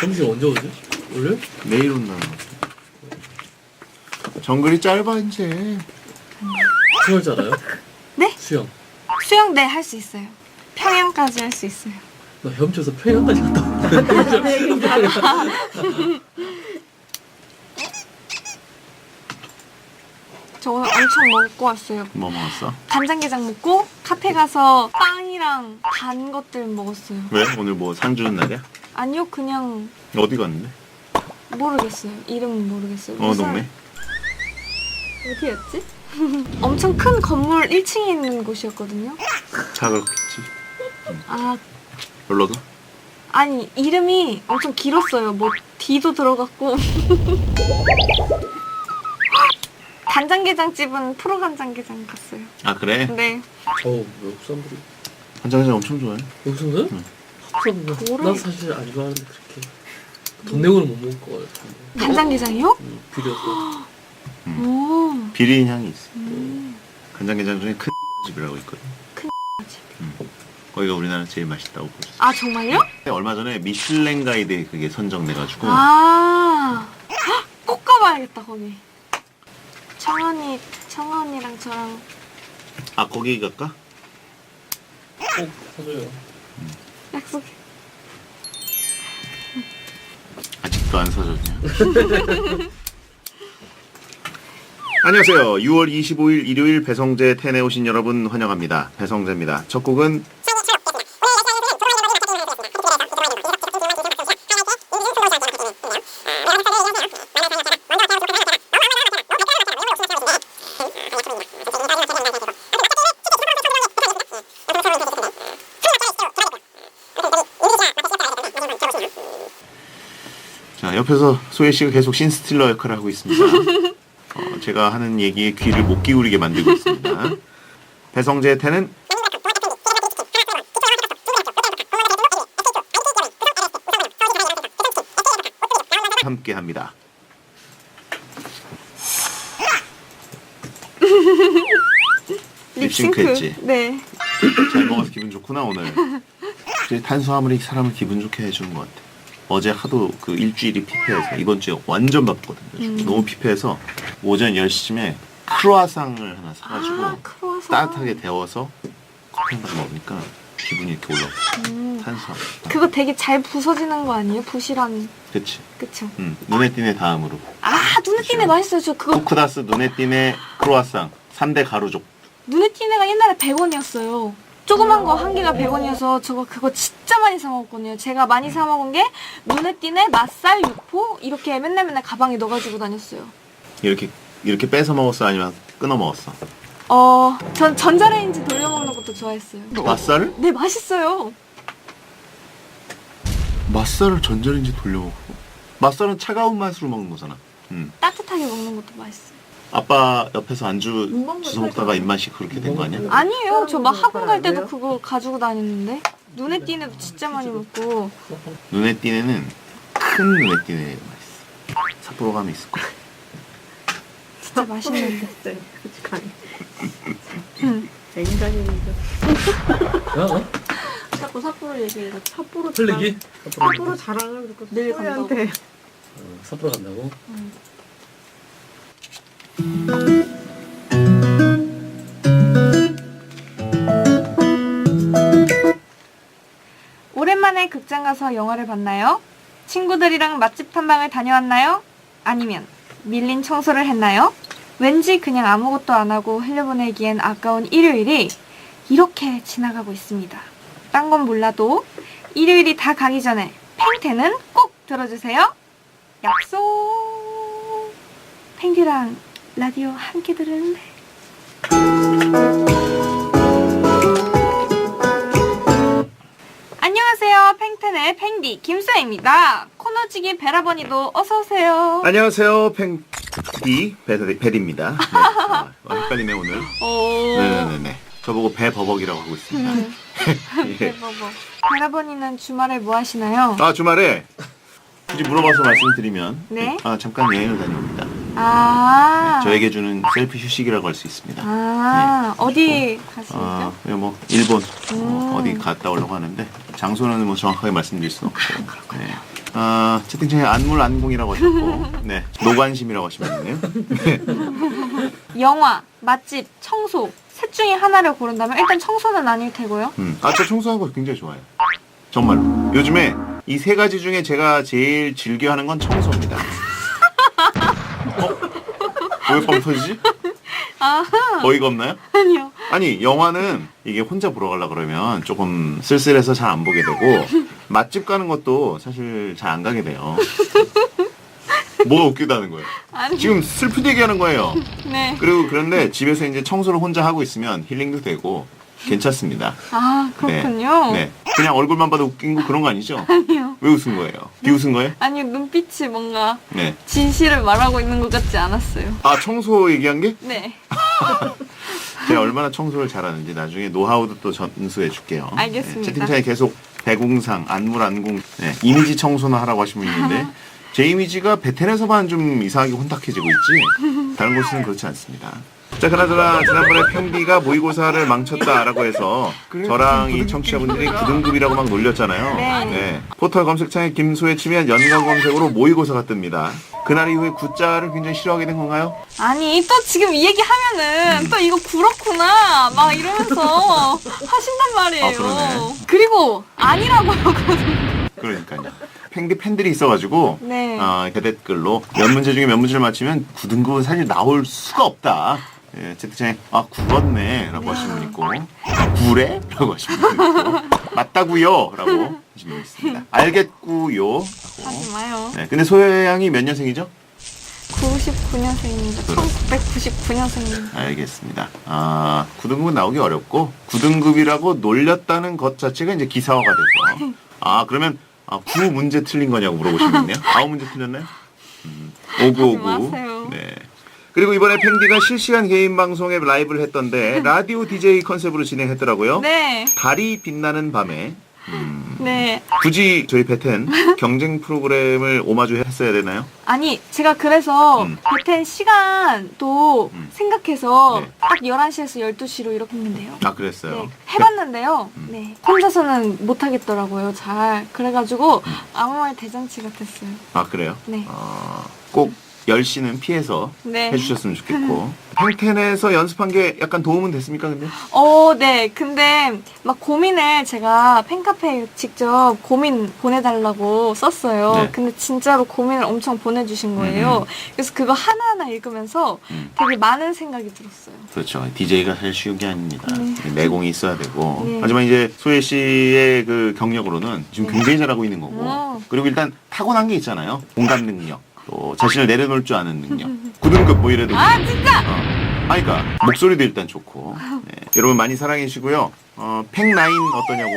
점심 언제 오지? 원래? 내일 온다는 거. 정글이 짧아 이제. 수영 잘아요? 네? 수영. 수영 네 할 수 있어요. 평양까지 할 수 있어요. 나 헤엄쳐서 평양까지 갔다 왔는데. 저 오늘 엄청 먹고 왔어요. 뭐 먹었어? 간장게장 먹고 카페 가서 빵이랑 단 것들 먹었어요. 왜? 오늘 뭐 상 주는 날이야? 아니요, 그냥 어디 갔는데? 모르겠어요. 이름은 모르겠어요. 어느 무슨- 동네? 어디였지? 엄청 큰 건물 1층에 있는 곳이었거든요. 다 그렇겠지. 아, 놀러가? 아니 이름이 엄청 길었어요. 뭐 D도 들어갔고. 간장게장 집은 프로 간장게장 갔어요. 아 그래? 네. 어우, 외국 사람들이. 한장장 엄청 좋아해. 외국 사람들? 응. 응. 난 사실 안 좋아하는데 그렇게. 돈 내고는 못 먹을 거 같아. 간장게장이요? 응, 비려서. 오. 비린 향이 있어. 음. 간장게장 중에 큰 집이라고 있거든. 큰 집. 음. 거기가 우리나라 제일 맛있다고 보셨어. 아 정말요? 얼마 전에 미슐랭 가이드에 그게 선정돼가지고 아. 헉, 꼭 가봐야겠다 거기. 청원이 청원이랑 저랑 아 거기 갈까? 꼭 사줘요. 약속. 아직도 안 사줬냐? 안녕하세요. 6월 25일 일요일 배성재 텐에 오신 여러분 환영합니다. 배성재입니다. 첫 곡은 옆에서 소혜 씨가 계속 신스틸러 역할을 하고 있습니다. 어, 제가 하는 얘기에 귀를 못 기울이게 만들고 있습니다. 배성재 텐은 함께 합니다. 립싱크 했지? 네. 잘 먹어서 기분 좋구나 오늘. 이제 탄수화물이 사람을 기분 좋게 해주는 것 같아. 어제 하도 그 일주일이 피폐해서 이번 주에 완전 바쁘거든요. 음. 너무 피폐해서 오전 10시쯤에 크로아상을 하나 사가지고 아 크로와상. 따뜻하게 데워서 커피 한 잔 먹으니까 기분이 이렇게 올라와. 음. 탄수화물. 그거 되게 잘 부서지는 거 아니에요? 부실한. 그치. 그쵸? 음, 눈에 띄네 다음으로. 아 눈에 띄네 맛있어요. 저 그거 쿠크다스 눈에 띄네 크로아상 3대 가루족. 눈에 띄네가 옛날에 100원이었어요. 조그만 거 한 개가 100원이어서 저거 그거 진짜 많이 사 먹었거든요. 제가 많이 사 먹은 게 눈에 띄네, 맛살, 육포 이렇게 맨날 맨날 가방에 넣어가지고 다녔어요. 이렇게 이렇게 뺏어 먹었어 아니면 끊어 먹었어? 어, 전 전자레인지 돌려 먹는 것도 좋아했어요. 맛살을? 네, 맛있어요. 맛살을 전자레인지 돌려 먹고. 맛살은 차가운 맛으로 먹는 거잖아. 음. 따뜻하게 먹는 것도 맛있어요. 아빠 옆에서 안주 주워 먹다가. 입맛이 그렇게 된 거 아니야? 아니에요. 저 막 학원 갈 때도? 그거 가지고 다녔는데. 눈에 띄네도 진짜 많이 먹고. 눈에 띄네는 큰 눈에 띄네 맛있어. 삿포로 가면 있을 거야. 진짜 맛있는데. 솔직하게 응. 앵간이니까 야, 어? 자꾸 삿포로 얘기해서 삿포로 틀리기? 자랑, 삿포로 자랑을 듣고 내일 간다고. 소희한테 어, 삿포로 간다고? 오 극장 가서 영화를 봤나요? 친구들이랑 맛집 탐방을 다녀왔나요? 아니면 밀린 청소를 했나요? 왠지 그냥 아무것도 안 하고 흘려보내기엔 아까운 일요일이 이렇게 지나가고 있습니다. 딴 건 몰라도 일요일이 다 가기 전에 팽태는 꼭 들어주세요. 약속! 팽디랑 라디오 함께 들을래? 팽텐의 팽디 김수혜입니다. 코너지기 베라버니도 어서오세요. 안녕하세요, 팽디 배- 배디입니다. 네, 아, 헷갈리네 오늘. 오. 네네네. 저보고 배버벅이라고 하고 있습니다. 음, 예. 대박어. 베라버니는 주말에 뭐 하시나요? 아 주말에 굳이 물어봐서 말씀드리면 네. 아 잠깐 여행을 다녀옵니다. 아. 저에게 주는 셀프 휴식이라고 할 수 있습니다. 아, 어디 가시죠? 아, 그냥 뭐 일본 음. 어, 어디 갔다 오려고 하는데 장소는 뭐 정확하게 말씀드릴 수는 없고 네. 아, 채팅창에 안물 안궁이라고 하셨고, 네, 노관심이라고 하시면 되네요. 영화, 맛집, 청소 셋 중에 하나를 고른다면 일단 청소는 아닐 테고요. 음. 아, 저 청소하는 거 굉장히 좋아해요. 정말로. 요즘에 이 세 가지 중에 제가 제일 즐겨 하는 건 청소입니다. 어? 왜빵 터지지? 아하 어이가 없나요? 아니요. 아니, 영화는 이게 혼자 보러 가려 그러면 조금 쓸쓸해서 잘 안 보게 되고, 맛집 가는 것도 사실 잘 안 가게 돼요. 뭐가 웃기다는 거예요? 아니 지금 슬픈 얘기하는 거예요. 네. 그리고 그런데 집에서 이제 청소를 혼자 하고 있으면 힐링도 되고 괜찮습니다. 아 그렇군요. 네. 그냥 얼굴만 봐도 웃긴 거 그런 거 아니죠? 아니요. 왜 웃은 거예요? 비웃은 거예요? 아니 눈빛이 뭔가 네. 진실을 말하고 있는 것 같지 않았어요. 아, 청소 얘기한 게? 네. 제가 얼마나 청소를 잘하는지 나중에 노하우도 또 전수해 줄게요. 알겠습니다. 네, 채팅창에 계속 배궁상, 안물, 안궁, 네, 이미지 청소나 하라고 하신 분이 있는데, 제 이미지가 베텐에서만 좀 이상하게 혼탁해지고 있지, 다른 곳은 그렇지 않습니다. 자, 그나저나, 지난번에 평비가 모의고사를 망쳤다라고 해서, 저랑 이 청취자분들이 9등급이라고 막 놀렸잖아요. 네. 포털 검색창에 김소혜 치면 연관 검색으로 모의고사가 뜹니다. 그날 이후에 구자를 굉장히 싫어하게 된 건가요? 아니 또 지금 이 얘기 하면은 또 이거 그렇구나 막 이러면서 하신단 말이에요. 아, 그러네. 그리고 아니라고 하거든요. 그러니까요. 팽디 팬들이 있어가지고 네. 아, 대댓글로 몇 문제 중에 몇 문제를 맞히면 9등급은 사실 나올 수가 없다. 예, 채팅창에 아 굴었네 라고 하신 분 있고 굴에? 라고 하신 분 있고 맞다구요 라고 하신 분 있습니다. 알겠구요 하지 마요. 네, 근데 소혜양이 몇 년생이죠? 99년생입니다. 1999년생입니다. 알겠습니다. 아, 9등급은 나오기 어렵고 9등급이라고 놀렸다는 것 자체가 이제 기사화가 돼서 아 그러면 아, 9 문제 틀린 거냐고 물어보시겠네요. 9 문제 틀렸나요? 음, 5959. 하지 마세요. 네. 그리고 이번에 팽디가 실시간 개인 방송에 라이브를 했던데 라디오 DJ 컨셉으로 진행했더라고요. 네. 달이 빛나는 밤에 음, 네. 굳이 저희 베텐 경쟁 프로그램을 오마주 했어야 되나요? 아니, 제가 그래서 음. 베텐 시간도 음. 생각해서 네. 딱 11시에서 12시로 이렇게 했는데요. 아 그랬어요. 네, 해봤는데요. 음. 네. 혼자서는 못하겠더라고요, 잘. 그래가지고 음. 아무 말 대잔치 같았어요. 아 그래요? 네. 어, 꼭 10시는 피해서 네. 해주셨으면 좋겠고 팽텐에서 연습한 게 약간 도움은 됐습니까 근데? 어, 네. 근데 막 고민을 제가 팬카페에 직접 고민 보내달라고 썼어요. 네. 근데 진짜로 고민을 엄청 보내주신 거예요. 그래서 그거 하나하나 읽으면서 음. 되게 많은 생각이 들었어요. 그렇죠. DJ가 사실 쉬운 게 아닙니다. 네. 내공이 있어야 되고. 네. 하지만 이제 소혜 씨의 그 경력으로는 지금 굉장히 잘하고 있는 거고. 음. 그리고 일단 타고난 게 있잖아요. 공감 능력. 또 자신을 내려놓을 줄 아는 능력. 9등급 뭐 이래도. 아, 진짜! 어. 아니, 그니까, 목소리도 일단 좋고. 네. 여러분 많이 사랑해 주시고요. 어, 팽라인 어떠냐고.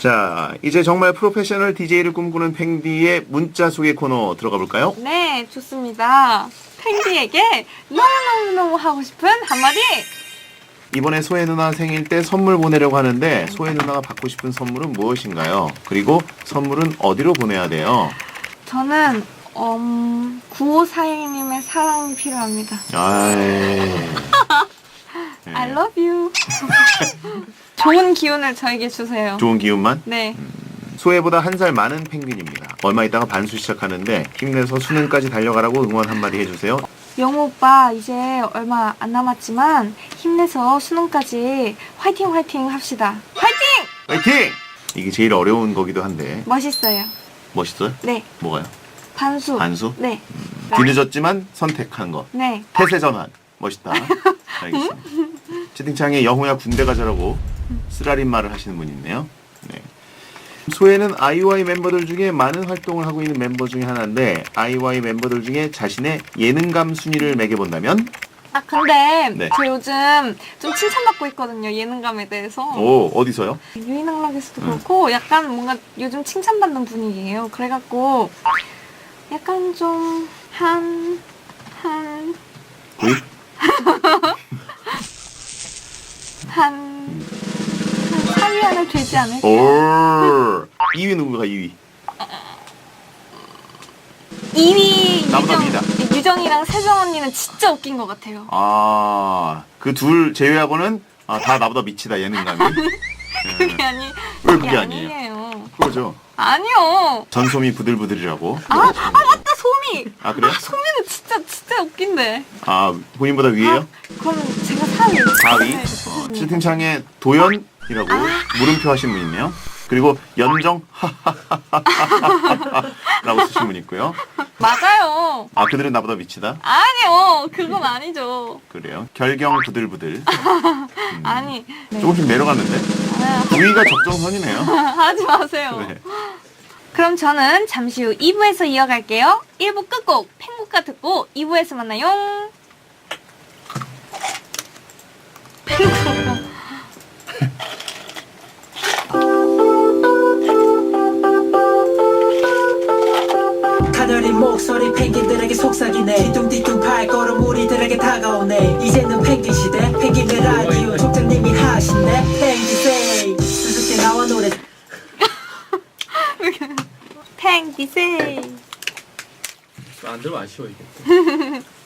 자, 이제 정말 프로페셔널 DJ를 꿈꾸는 팽디의 문자 소개 코너 들어가 볼까요? 네, 좋습니다. 팬디에게 너무너무너무 하고 싶은 한마디! 이번에 소혜 누나 생일 때 선물 보내려고 하는데 소혜 누나가 받고 싶은 선물은 무엇인가요? 그리고 선물은 어디로 보내야 돼요? 저는, 음, 9542님의 사랑이 필요합니다. 아이. 네. I love you. 좋은 기운을 저에게 주세요. 좋은 기운만? 네. 소혜보다 한 살 많은 펭귄입니다. 얼마 있다가 반수 시작하는데 힘내서 수능까지 달려가라고 응원 한마디 해주세요. 영호 오빠 이제 얼마 안 남았지만 힘내서 수능까지 화이팅 화이팅 합시다. 화이팅! 파이팅! 이게 제일 어려운 거기도 한데 멋있어요. 멋있어요? 네. 뭐가요? 반수. 반수? 네. 뒤늦었지만 선택한 거. 네. 태세 전환. 멋있다. 알겠습니다. 채팅창에 영호야 군대 가자라고 쓰라린 말을 하시는 분이 있네요. 네. 소혜는 아이와이 멤버들 중에 많은 활동을 하고 있는 멤버 중에 하나인데 아이와이 멤버들 중에 자신의 예능감 순위를 매겨본다면 아 근데 네. 저 요즘 좀 칭찬받고 있거든요 예능감에 대해서. 오 어디서요? 유인학락에서도 음. 그렇고 약간 뭔가 요즘 칭찬받는 분위기예요. 그래갖고 약간 좀한 한, 구입? 한, 한 3위 안에 되지 않을까? 오 2위 누구가 2위? 2위 나보다 유정. 유정이랑 세정 언니는 진짜 웃긴 것 같아요. 아 그 둘 제외하고는 아, 다 나보다 미치다 예능감이 그게 아니 왜 그게 아니에요? 아니에요. 그거죠. 아니요. 전소미 부들부들이라고. 아, 아 맞다 소미. 아 그래요? 아, 소미는 진짜 진짜 웃긴데. 아 본인보다 위에요? 그러면 제가 4위. 4위. 어, 채팅창에 도연이라고 물음표 하신 분 있네요. 그리고 연정 라고 쓰신 분 있고요. 맞아요. 아 그들은 나보다 미치다. 아니요. 그건 아니죠. 그래요. 결경 부들부들. 음, 아니. 네. 조금씩 내려갔는데 아, 위가 적정선이네요. 하지 마세요. 네. 그럼 저는 잠시 후 2부에서 이어갈게요. 1부 끝곡 팽국가 듣고 2부에서 만나요. 가녀린 목소리 펭귄들에게 속삭이네. 뒤뚱뒤뚱 발걸음 우리들에게 다가오네. 이제는 펭귄 시대 펭귄의 라디오 족장님이 하신대. 펭귄세이 수줍게 나와 노래. 탱 디세이. 안 들으면 아쉬워 이게.